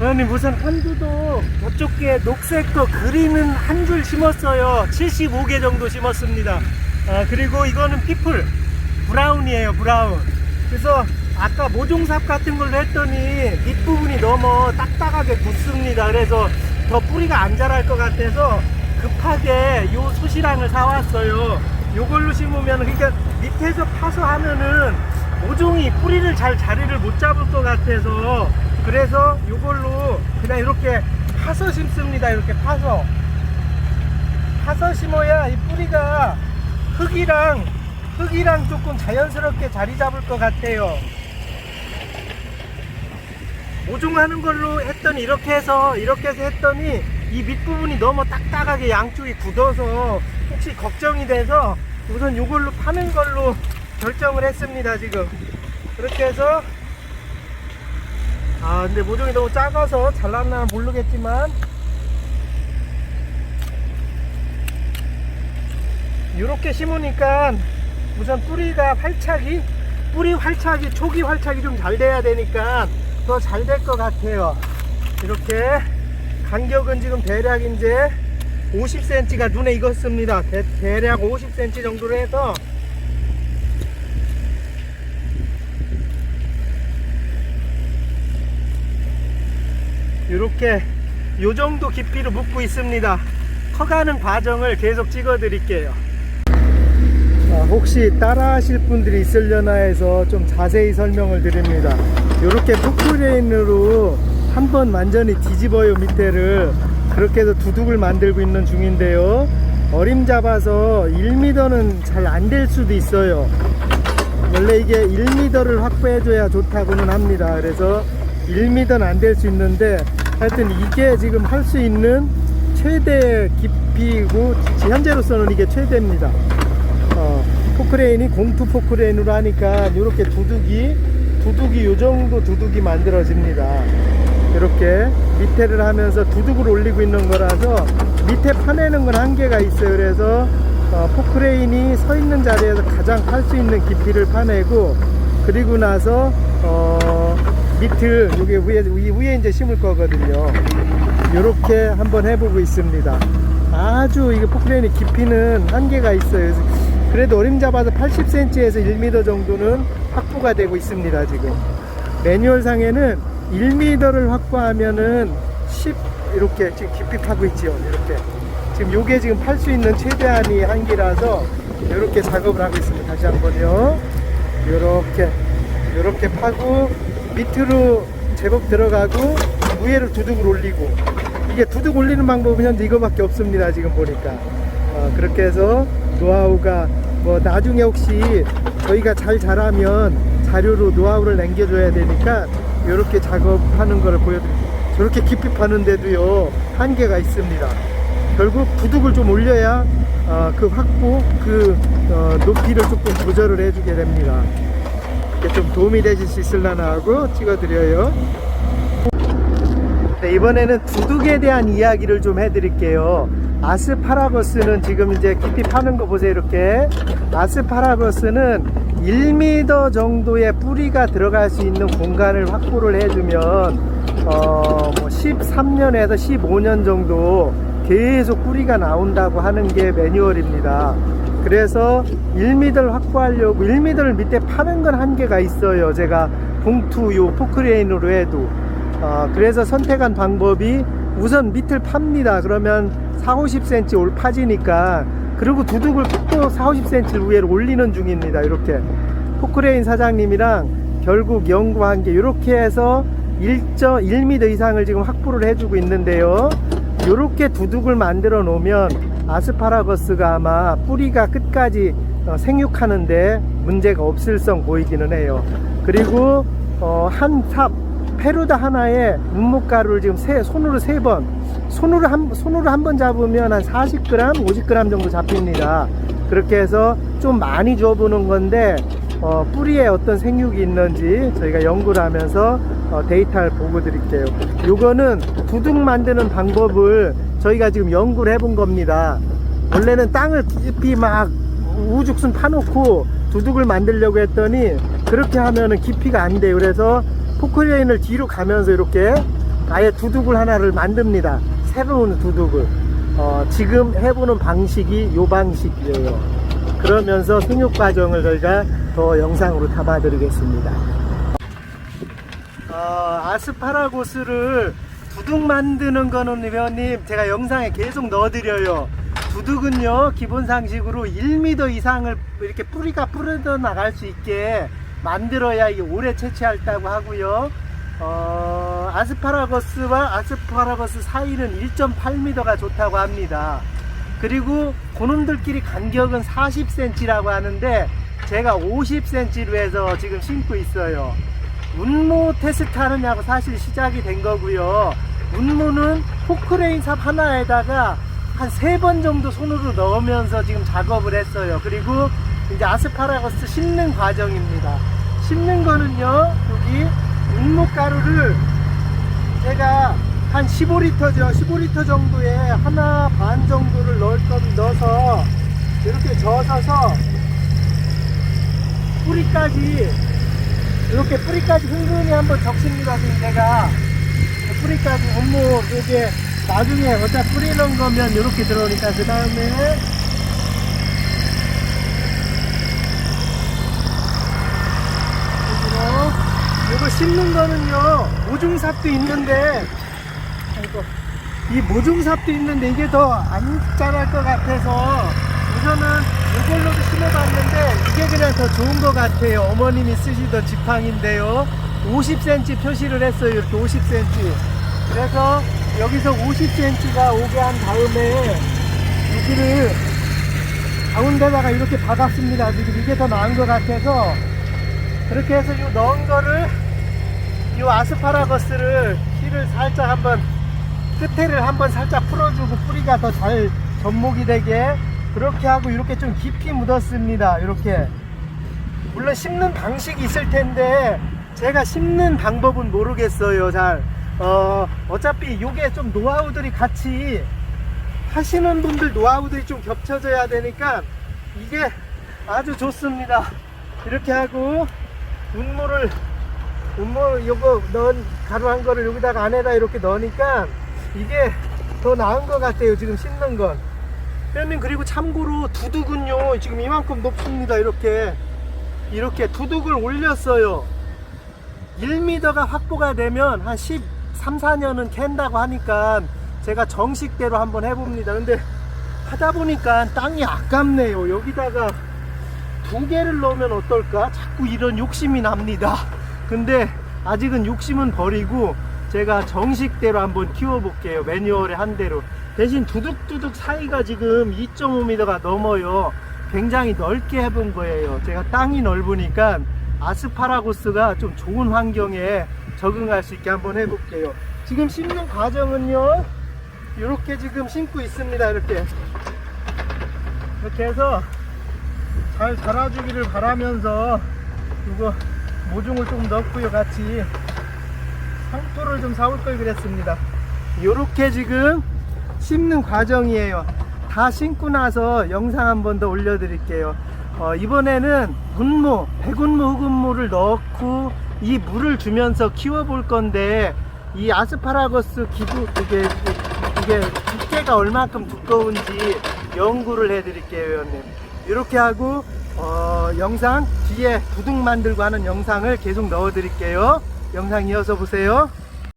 아니 무슨 한두도 저쪽에 녹색 거 그리는 한줄 심었어요. 75개 정도 심었습니다. 아, 그리고 이거는 피플 브라운이에요 브라운. 그래서 아까 모종삽 같은 걸로 했더니 밑부분이 너무 딱딱하게 굳습니다. 그래서 더 뿌리가 안 자랄 것 같아서 급하게 요 소시랑을 사왔어요. 요걸로 심으면 그러니까 밑에서 파서 하면은 모종이 뿌리를 잘 자리를 못 잡을 것 같아서 그래서 요걸로 그냥 이렇게 파서 심습니다. 이렇게 파서. 파서 심어야 이 뿌리가 흙이랑 흙이랑 조금 자연스럽게 자리 잡을 것 같아요. 모종하는 걸로 했더니 이렇게 해서 이렇게 해서 했더니 이 밑부분이 너무 딱딱하게 양쪽이 굳어서 혹시 걱정이 돼서 우선 이걸로 파는 걸로 결정을 했습니다 지금. 그렇게 해서 아 근데 모종이 너무 작아서 잘났나 모르겠지만. 이렇게 심으니까 우선 뿌리가 활착이 뿌리 활착이 초기 활착이 좀 잘 돼야 되니까 더 잘 될 것 같아요. 이렇게 간격은 지금 대략 이제 50cm가 눈에 익었습니다. 대, 대략 50cm 정도로 해서 이렇게 요 정도 깊이로 묶고 있습니다. 커가는 과정을 계속 찍어 드릴게요. 아, 혹시 따라 하실 분들이 있으려나 해서 좀 자세히 설명을 드립니다. 이렇게 포크레인으로 한번 완전히 뒤집어요 밑에를. 그렇게 해서 두둑을 만들고 있는 중인데요. 어림 잡아서 1m는 잘 안 될 수도 있어요. 원래 이게 1m를 확보해 줘야 좋다고는 합니다. 그래서 1m는 안 될 수 있는데 하여튼 이게 지금 할 수 있는 최대 깊이고 현재로서는 이게 최대입니다. 어, 포크레인이 공투 포크레인으로 하니까 이렇게 두둑이 두둑이 요 정도 두둑이 만들어집니다. 이렇게 밑에를 하면서 두둑을 올리고 있는 거라서 밑에 파내는 건 한계가 있어요. 그래서 어, 포크레인이 서 있는 자리에서 가장 팔 수 있는 깊이를 파내고 그리고 나서 어, 밑을 여기 위에 위- 위에 이제 심을 거거든요. 이렇게 한번 해보고 있습니다. 아주 이게 포크레인의 깊이는 한계가 있어요. 그래도 어림 잡아서 80cm에서 1m 정도는 확보가 되고 있습니다 지금. 매뉴얼 상에는 1m를 확보하면은 10 이렇게 지금 깊이 파고 있죠 이렇게. 지금 요게 지금 팔 수 있는 최대한이 한계라서 이렇게 작업을 하고 있습니다. 다시 한번요. 이렇게 이렇게 파고 밑으로 제법 들어가고 위에를 두둑을 올리고 이게 두둑 올리는 방법은 이거밖에 없습니다 지금 보니까. 어, 그렇게 해서 노하우가 뭐 나중에 혹시 저희가 잘 자라면 자료로 노하우를 남겨줘야 되니까 이렇게 작업하는 거를 보여드릴게요 저렇게 깊이 파는데도요 한계가 있습니다. 결국 두둑을 좀 올려야 어, 그 확보 그 어, 높이를 조금 조절을 해주게 됩니다 좀 도움이 되실 수 있을라나 하고 찍어드려요 네, 이번에는 두둑에 대한 이야기를 좀 해드릴게요. 아스파라거스는 지금 이제 깊이 파는 거 보세요. 이렇게. 아스파라거스는 1m 정도의 뿌리가 들어갈 수 있는 공간을 확보를 해주면, 어, 뭐 13년에서 15년 정도 계속 뿌리가 나온다고 하는 게 매뉴얼입니다. 그래서 1m를 확보하려고 1m를 밑에 파는 건 한계가 있어요. 제가 봉투 요 포크레인으로 해도. 어, 그래서 선택한 방법이 우선 밑을 팝니다. 그러면 4, 50cm 올 파지니까 그리고 두둑을 또 4, 50cm 위로 올리는 중입니다. 이렇게 포크레인 사장님이랑 결국 연구한 게 이렇게 해서 1.1m 이상을 지금 확보를 해주고 있는데요. 이렇게 두둑을 만들어 놓으면 아스파라거스가 아마 뿌리가 끝까지 어, 생육하는데 문제가 없을 성 보이기는 해요. 그리고 어, 한 삽, 페루다 하나에 문목가루를 지금 세, 손으로 세 번, 손으로 한, 손으로 한 번 잡으면 한 40g, 50g 정도 잡힙니다. 그렇게 해서 좀 많이 줘보는 건데, 어, 뿌리에 어떤 생육이 있는지 저희가 연구를 하면서 어, 데이터를 보고 드릴게요. 요거는 두둑 만드는 방법을 저희가 지금 연구를 해본 겁니다. 원래는 땅을 깊이 막 우죽순 파놓고 두둑을 만들려고 했더니 그렇게 하면은 깊이가 안 돼요. 그래서 포크레인을 뒤로 가면서 이렇게 아예 두둑을 하나를 만듭니다. 새로운 두둑을. 어, 지금 해보는 방식이 요 방식이에요. 그러면서 훈육 과정을 저희가 더 영상으로 담아드리겠습니다. 어, 아스파라고스를 두둑 만드는 거는 회원님 제가 영상에 계속 넣어드려요. 두둑은요 기본 상식으로 1m 이상을 이렇게 뿌리가 뿌려져 나갈 수 있게 만들어야 이게 오래 채취할다고 하고요. 어, 아스파라거스와 아스파라거스 사이는 1.8m가 좋다고 합니다. 그리고 그놈들끼리 간격은 40cm라고 하는데 제가 50cm로 해서 지금 심고 있어요. 운모 테스트 하느냐고 사실 시작이 된 거고요. 운모는 포크레인 삽 하나에다가 한 세 번 정도 손으로 넣으면서 지금 작업을 했어요. 그리고 이제 아스파라거스 심는 과정입니다. 심는 거는요, 여기 운모 가루를 제가 한 15리터죠. 15리터 정도에 하나 반 정도를 넣을 건 넣어서 이렇게 저어서 뿌리까지 이렇게 뿌리까지 흥분히 한번 적십니다. 지금 제가 뿌리까지 업무 이게 나중에 어차 뿌리는 거면 이렇게 들어오니까 그 다음에 이거 심는 거는요 모중삽도 있는데 아이고, 이 모중삽도 있는데 이게 더 안 자랄 것 같아서 우선은 이걸로도 심어봤는데 이게 그냥 더 좋은 것 같아요. 어머님이 쓰시던 지팡인데요. 50cm 표시를 했어요. 이렇게 50cm. 그래서 여기서 50cm가 오게 한 다음에 여기를 가운데다가 이렇게 박았습니다. 지금 이게 더 나은 것 같아서 그렇게 해서 이 넣은 거를 이 아스파라거스를 씨를 살짝 한번 끝에를 한번 살짝 풀어주고 뿌리가 더 잘 접목이 되게 그렇게 하고 이렇게 좀 깊이 묻었습니다. 이렇게 물론 심는 방식이 있을 텐데 제가 심는 방법은 모르겠어요. 잘 어, 어차피 이게 좀 노하우들이 같이 하시는 분들 노하우들이 좀 겹쳐져야 되니까 이게 아주 좋습니다. 이렇게 하고 운모를 운모 요거 넣은 가루 한 거를 여기다가 안에다 이렇게 넣으니까 이게 더 나은 것 같아요. 지금 심는 건. 형님 그리고 참고로 두둑은요 지금 이만큼 높습니다. 이렇게 이렇게 두둑을 올렸어요. 1m가 확보가 되면 한 13, 4년은 캔다고 하니까 제가 정식대로 한번 해봅니다. 근데 하다 보니까 땅이 아깝네요. 여기다가 두 개를 넣으면 어떨까? 자꾸 이런 욕심이 납니다. 근데 아직은 욕심은 버리고 제가 정식대로 한번 키워볼게요. 매뉴얼에 한 대로. 대신 두둑두둑 사이가 지금 2.5m가 넘어요. 굉장히 넓게 해본 거예요. 제가 땅이 넓으니까 아스파라고스가 좀 좋은 환경에 적응할 수 있게 한번 해볼게요. 지금 심는 과정은요. 이렇게 지금 심고 있습니다. 이렇게. 이렇게 해서 잘 자라주기를 바라면서 이거 모종을 좀 넣고요. 같이 상토를 좀 사올 걸 그랬습니다. 이렇게 지금 심는 과정이에요. 다 심고 나서 영상 한 번 더 올려드릴게요. 어, 이번에는 분무, 백운무, 흑운무를 넣고 이 물을 주면서 키워볼 건데 이 아스파라거스 기구 이게 이게 두께가 얼마큼 두꺼운지 연구를 해드릴게요, 회원님. 이렇게 하고 어, 영상 뒤에 두둑 만들고 하는 영상을 계속 넣어드릴게요. 영상 이어서 보세요.